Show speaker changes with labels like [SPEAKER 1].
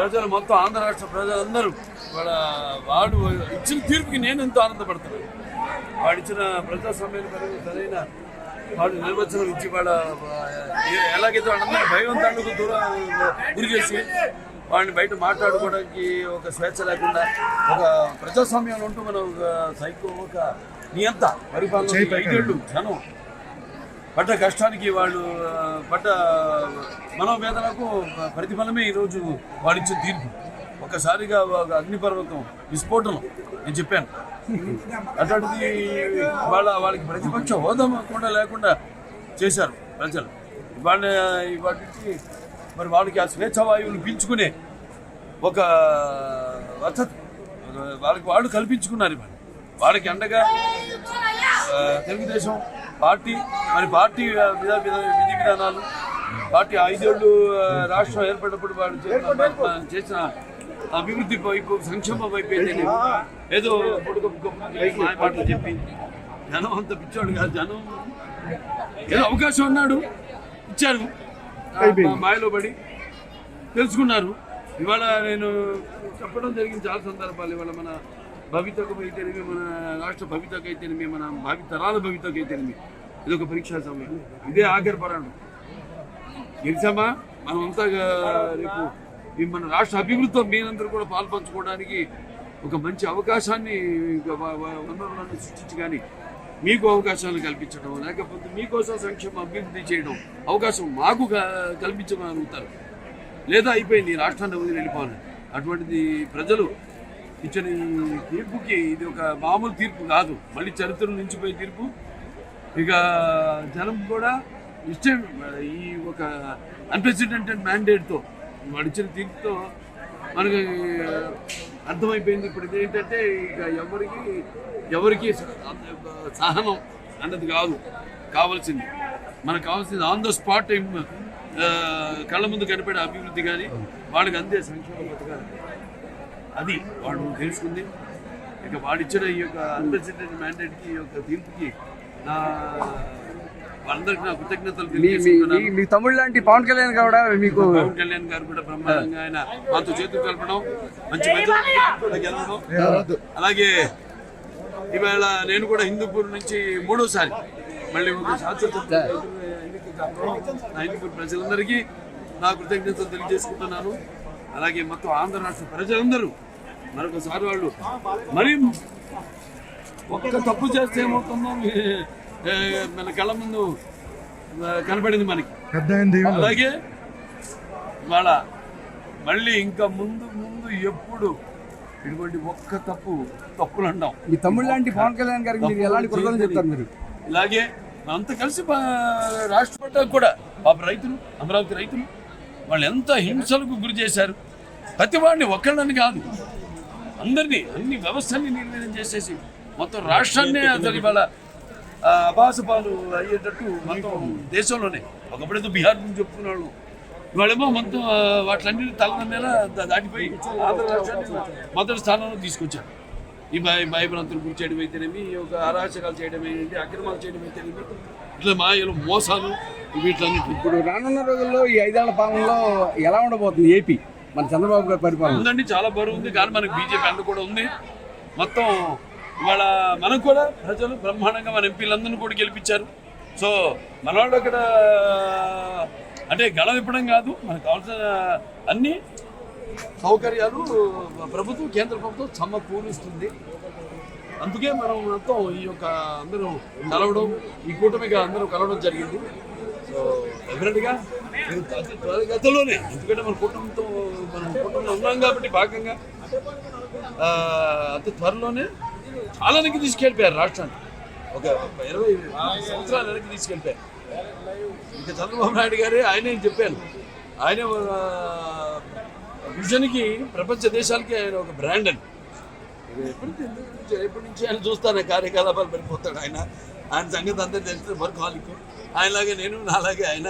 [SPEAKER 1] ప్రజలు మొత్తం ఆంధ్ర రాష్ట్ర ప్రజలందరూ వాళ్ళ వాడు ఇచ్చిన తీర్పుకి నేను ఎంతో ఆనందపడుతున్నాను. వాడు ఇచ్చిన ప్రజాస్వామ్యాన్ని సరైన వాడు నిర్వచనం ఇచ్చి వాళ్ళ ఎలాగైతే వాళ్ళందరూ భయవంతాలకు దూరం గురి చేసి వాడిని బయట మాట్లాడుకోవడానికి ఒక స్వేచ్ఛ లేకుండా ఒక ప్రజాస్వామ్యంలో ఉంటూ మనం ఒక సైకో ఒక నియంత పరిపాలన ఐదేళ్ళు జనం పడ్డ కష్టానికి వాళ్ళు పడ్డ మనోవేదనకు ప్రతిఫలమే ఈరోజు వాళ్ళు ఇచ్చిన తీర్పు. ఒక్కసారిగా ఒక అగ్నిపర్వతం విస్ఫోటనం. నేను చెప్పాను. అటువంటిది వాళ్ళ వాళ్ళకి ప్రతిపక్ష హోదా కూడా లేకుండా చేశారు ప్రజలు. వాళ్ళ వాటికి మరి వాళ్ళకి ఆ స్వేచ్ఛ వాయువులు పీల్చుకునే ఒక వసతి. వాళ్ళకి వాళ్ళు కల్పించుకున్నారు ఇవాళ వాళ్ళకి అండగా తెలుగుదేశం పార్టీ మరి పార్టీ విధ విధ విధి విధానాలు పార్టీ ఐదేళ్ళు ఆ, రాష్ట్రం ఏర్పడినప్పుడు వాళ్ళు చేసిన అభివృద్ధి వైపు సంక్షేమ వైపు ఏదో మాటలు చెప్పి జనం అంత పిచ్చోడు కాదు జనం ఏదో అవకాశం అన్నాడు ఇచ్చారు. మాయలో పడి తెలుసుకున్నారు. ఇవాళ నేను చెప్పడం జరిగింది చాలా సందర్భాలు ఇవాళ మన భవితకు అయితేనేమి మన రాష్ట్ర భవితకు అయితేనేమి మన భావి తరాల భవితకు అయితేనేమి. ఇది ఒక పరీక్షా సమయం. ఇదే ఆఖరి పరాడు గెలిచామా? మనం అంతా రేపు మన రాష్ట్ర అభివృద్ధితో మీరందరూ కూడా పాల్పంచుకోవడానికి ఒక మంచి అవకాశాన్ని వనరులను సృష్టించి కానీ మీకు అవకాశాలు కల్పించడం లేకపోతే మీకోసం సంక్షేమ అభివృద్ధి చేయడం అవకాశం మాకు క- కల్పించమని అడుగుతారు లేదా అయిపోయింది రాష్ట్రాన్ని వదిలి వెళ్ళిపోవాలి అటువంటిది ప్రజలు ఇచ్చిన ఈ తీర్పుకి ఇది ఒక మామూలు తీర్పు కాదు. మళ్ళీ చరిత్రలో నిలిచిపోయే తీర్పు. ఇక జనం కూడా ఇష్టం ఈ ఒక అన్ప్రెసిడెంటెడ్ మ్యాండేట్తో వాడు ఇచ్చిన తీర్పుతో మనకి అర్థమైపోయింది ఇప్పుడు ఏంటంటే ఇక ఎవరికి ఎవరికి సహనం అన్నది కాదు. కావాల్సింది. మనకు కావాల్సింది ఆన్ ద స్పాట్ కళ్ళ ముందు కనిపడే అభివృద్ధి కానీ వాళ్ళకి అందే సంక్షేమ పథకాలు. అది వాడు తెలుసుకుంది. ఇక వాడిచ్చిన ఈ యొక్క అన్ప్రెసిడెంట్ మ్యాండేట్కి ఈ యొక్క తీర్పుకి నా వాళ్ళందరికీ నా కృతజ్ఞతలు
[SPEAKER 2] మీ తమ్ముడు లాంటి పవన్ కళ్యాణ్ కూడా మీకు
[SPEAKER 1] పవన్ కళ్యాణ్ గారు కూడా బ్రహ్మాండంగా ఆయన మాతో చేతులు కలపడం మంచి గెలవడం అలాగే ఇవాళ నేను కూడా హిందూపూర్ నుంచి మూడోసారి మళ్ళీ ఒక శాశ్వత హిందూపూర్ ప్రజలందరికీ నా కృతజ్ఞతలు తెలియజేసుకుంటున్నాను. అలాగే మొత్తం ఆంధ్ర రాష్ట్ర ప్రజలందరూ మరొకసారి వాళ్ళు మరి ఒక్క తప్పు చేస్తే ఏమవుతుందో మన కళ్ళ ముందు కనపడింది మనకి. అలాగే ఇవాళ మళ్ళీ ఇంకా ముందు ముందు ఎప్పుడు ఇటువంటి ఒక్క తప్పు తప్పులు అంటాం.
[SPEAKER 2] మీ తమ్ముడు లాంటి పవన్ కళ్యాణ్ గారికి మీరు ఎలాంటి కృతజ్ఞతలు చెప్తారు మీరు?
[SPEAKER 1] ఇలాగే అంతా కలిసి పా- రాష్ట్రపతి కూడా పాప రైతులు అమరావతి రైతులు వాళ్ళు ఎంత హింసలకు గురి చేశారు. ప్రతి వాడిని ఒక్కళ్ళని కాదు అందరినీ అన్ని వ్యవస్థని నిర్వీర్యం చేసేసి మొత్తం రాష్ట్రాన్నే అసలు ఇవాళ ఆ, అభాసపాలు అయ్యేటట్టు మొత్తం దేశంలోనే. ఒకప్పుడేదో బీహార్ నుంచి చెప్పుకున్న వాళ్ళు ఇవాళేమో మొత్తం ఆ, వాటిలన్నిటి తలనమ్మేలా దా- దాటిపోయి ఆంధ్ర రాష్ట్రాన్ని మొదటి స్థానంలో తీసుకొచ్చారు. ఈ భయ భయభ్రాంతులు గురి చేయడం అయితేనేమి యొక్క అరాచకాలు చేయడం ఏంటి అక్రమాలు చేయడం అయితేనేమి ఇట్లా మాయలు మోసాలు వీటిలన్నిటి
[SPEAKER 2] ఇప్పుడు రానున్న రోజుల్లో ఈ ఐదేళ్ళ పాలనలో ఎలా ఉండబోతుంది ఏపీ? మన చంద్రబాబు గారి పరిపాలన.
[SPEAKER 1] ఉందండి చాలా బరువు ఉంది కానీ మనకు బీజేపీ అండ కూడా ఉంది. మొత్తం ఇవాళ మనకు కూడా ప్రజలు బ్రహ్మాండంగా మన ఎంపీలందరినీ కూడా గెలిపించారు. సో మన వాళ్ళు అక్కడ అంటే గళం ఇప్పడం కాదు మనకు కావాల్సిన అన్ని సౌకర్యాలు ప్రభుత్వం కేంద్ర ప్రభుత్వం సమకూరుస్తుంది. అందుకే మనం మొత్తం ఈ యొక్క అందరం కలవడం ఈ కూటమిగా అందరం కలవడం జరిగింది. సో డెఫినెట్గా ఇది ఎందుకంటే మన కుటుంబంతో మనం కుటుంబంలో ఉన్నాం కాబట్టి భాగంగా అతి త్వరలోనే చాలా వెనక్కి తీసుకెళ్ళిపోయారు రాష్ట్రాన్ని ఒక ఇరవై సంవత్సరాల వెనక్కి తీసుకెళ్ళిపోయారు. ఇంకా చంద్రబాబు నాయుడు గారే ఆయనే చెప్పాను. ఆయనే విజన్కి ప్రపంచ దేశాలకి ఆయన ఒక బ్రాండ్ అని. ఎప్పటి నుంచి ఎప్పటి నుంచి ఆయన చూస్తాను కార్యకలాపాలు పడిపోతాడు ఆయన. ఆయన సంగతి అంతా తెలిస్తే వర్క్ హాలిక్ ఆయనలాగే నేను నాలాగే ఆయన.